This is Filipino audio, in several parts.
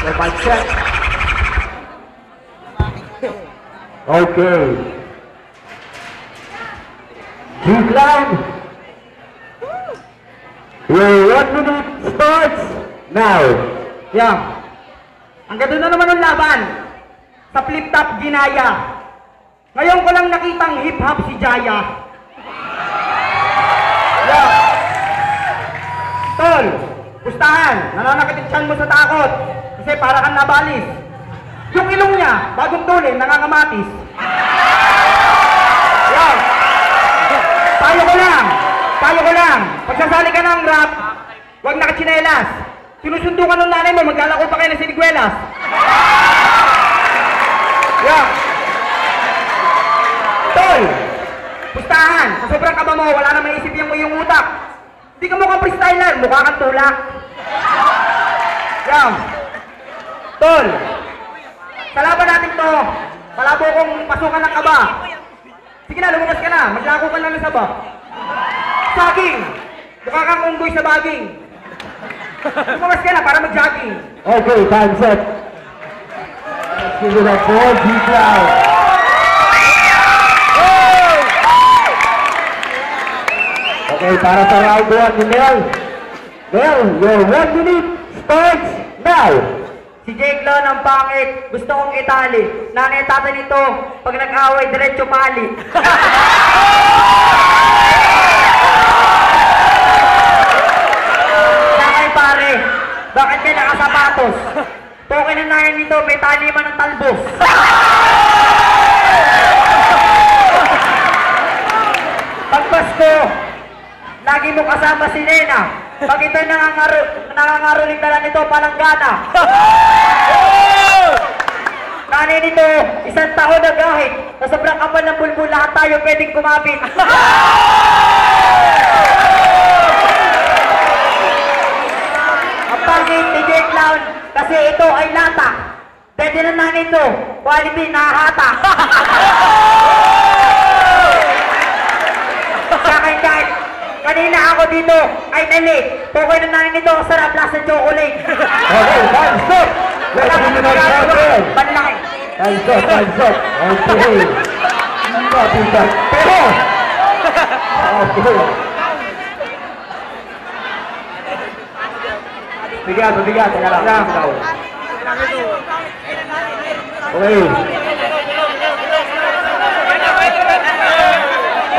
Your mic check. Okay. G-Clown. Your one minute starts now. Yeah. Ang ganda na naman ng laban. Sa flip-top ginaya. Ngayon ko lang nakitang hip-hop si Jaya. Yeah. Tol, pustahan. Nananakit tiyan mo sa takot. Kasi para kang nabalis. Yung ilong niya, bagong tulin, nangangamatis. Yeah. Payo ko lang. Payo ko lang. Pagsasali ka ng rap, huwag nakachinelas. Sinusundo ka ng nanay mo, maglalako pa kayo ng sinigwelas. Yeah. Tol, pustahan. Sa sobrang kaba mo, wala na maisip yung iyong utak. Hindi ka mukhang freestyler, mukha kang tulak. Yeah. Tol, sa laban natin to, malabo kong pasukan ng kaba. Sige na, lumabas ka na. Maglako ka na ng saba. Saging! Mukha kang unggoy sa baging. Lumabas ka na para mag-jogging. Okay, time set. Let's give it up for G-Clown. Okay, para sa round 1 ni Mel. Mel, your one minute starts now. Si Jake Lon ang pangit, gusto kong itali. Nanay tatay nito, pag nag-away, diretso pali. Sakay pare, bakit ka nakasapatos? Token na nanay nito, may taliman ng talbos. Pag Pasko, lagi mo kasama si Nena. Pag ito'y nangangaro, nangangaroling dala nito, palanggana. Nanay nito, isang taon na gahit. Sa sobrang kapal ng bulbul, lahat tayo pwedeng kumapit. Ang pangit ni Jake Clown, kasi ito ay lata. Pwede na nanay ito, quality nahata. Sa akin kahit kanina ako dito ay nalik. Tukoy na nanin nito, ang sarap lasa chocolate. Okay, time stop. Let's give it up for Mel. Panlaki. Time stop, time stop. Okay. Copy that. Pero! Okay. Bigat, bigat. Teka lang. Ikaw. Okay.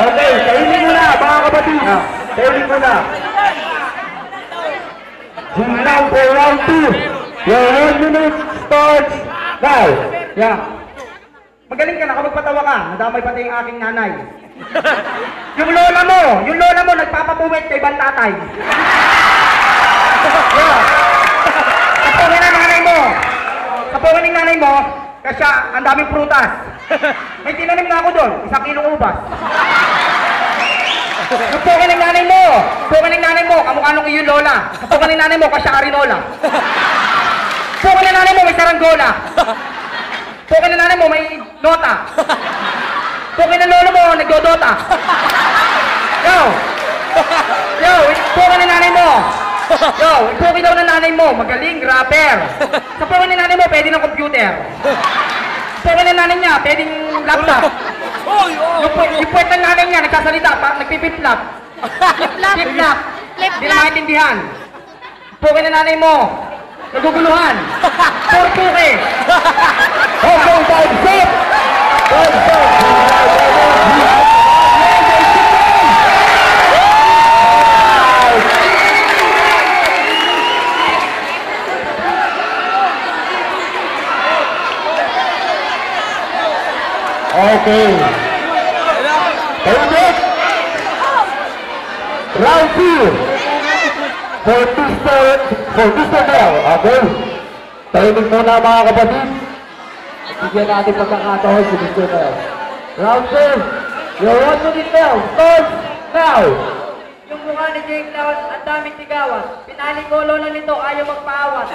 Okay, kainin mo na, mga kapatid. Kainin mo na. Now for round two. Your one minute starts now. Yeah. Magaling ka, nakapagpatawa ka. Nadamay pati yung aking nanay. yung lola mo, yung lola mo nagpapapuwit kay Bantatay. yeah. Kapungin ang nanay mo. Kapungin ng nanay mo, kasi ang daming prutas. May tinanim na ako doon, isang kilong ubas. Yung pungin ng nanay mo, mo, kamukha nung iyong lola. Kapungin ng nanay mo, kasi arinola. Pungin ng nanay mo, may saranggola. Pungin ng nanay mo, may nota. Pungin ng lolo mo, nagdodota. Yo! Yo, pungin ng nanay mo. Yo, pungin daw ng nanay mo, magaling, rapper. Sa pungin ng nanay mo, pwede ng computer. Pungin ng nanay niya, pwedeng laptop. Yung, pu- yung puwet ng nanay niya, nagsasalita, pa, nagpipiplap. Flip-flop. Piplap. Flip-flop. Hindi na maintindihan. Pukin ng nanay mo. Naguguluhan. Puro puki. Okay, time stop. Time stop. Okay. Take it. Round two. For Mr. For Mr. Mel. Okay. Timing muna mga kapatid. Bigyan natin pagkakataon si Mr. Mel. Round two. Your one minute now. Starts now. Yung mukha ni Jake Lawan, ang daming tigawan. Pinali ko lolo nito, ayaw magpaawat.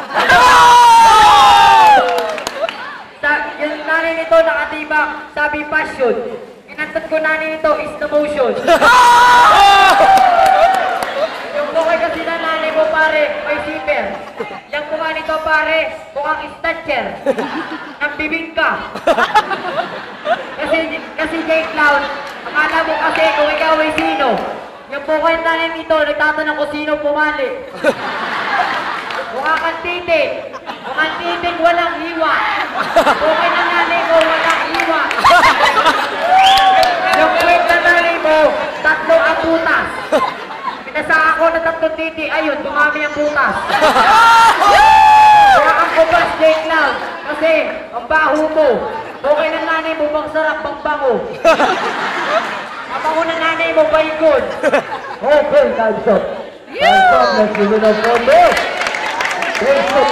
Sa, yung nanay nito nakatibak, sabi passion. Inantat ko nanay nito is the motion. yung bukay kasi na nanay mo pare, may zipper. Yung mukha ni ikaw pare, mukhang statcher. Ang bibingka. kasi, kasi Jake Clown, akala mo kasi kung ikaw ay sino. Yung bukoy tanim ito, nagtatanong kung sino pumali. Mukha kang titik. Mukhang titik, walang hiwa. Bukay ng nanay mo, walang hiwa. Yung kwet na nanay mo, tatlong abutas. Pinasa ako ng tatlong titi, ayun, dumami ang butas. Kaya ang kubas, Jake Clown. Kasi, ang baho mo. Okay ng nanay mo, bang sarap, bang bango. Ang bango ng nanay mo, baikon. Okay, time's up. Time's up. Let's give it up for. Thanks for